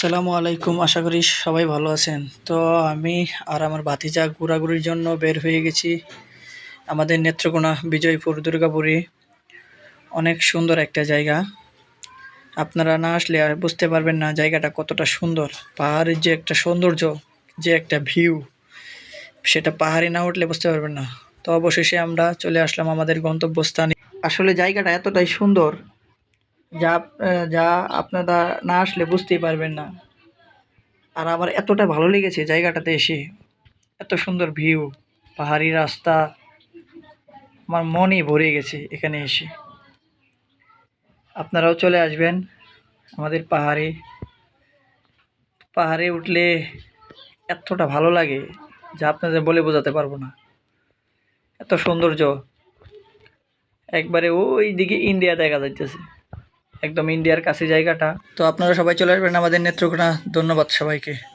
আসসালামু আলাইকুম, আশা করি সবাই ভালো আছেন। তো আমি আর আমার ভাতিজা ঘোরাঘুরির জন্য বের হয়ে গেছি। আমাদের নেত্রকোনা বিজয়পুর দুর্গাপুরে অনেক সুন্দর একটা জায়গা। আপনারা না আসলে আর বুঝতে পারবেন না জায়গাটা কতটা সুন্দর। পাহাড়ের যে একটা সৌন্দর্য, যে একটা ভিউ, সেটা পাহাড়ে না উঠলে বুঝতে পারবেন না। তো অবশেষে আমরা চলে আসলাম আমাদের গন্তব্যস্থানে। আসলে জায়গাটা এতটাই সুন্দর যা যা আপনারা না আসলে বুঝতেই পারবেন না। আর আমার এতটা ভালো লেগেছে জায়গাটাতে এসে। এত সুন্দর ভিউ, পাহাড়ি রাস্তা, আমার মনই ভরে গেছে এখানে এসে। আপনারাও চলে আসবেন আমাদের পাহাড়ে। পাহাড়ে উঠলে এতটা ভালো লাগে যা আপনাদের বলে বোঝাতে পারব না। এত সৌন্দর্য। একবারে ওই দিকে ইন্ডিয়া দেখা যাইতেছে। একদম ইন্ডিয়ার কাছে জায়গাটা। তো আপনারা সবাই চলে আসবেন আমাদের নেত্রকোনা। ধন্যবাদ সবাইকে।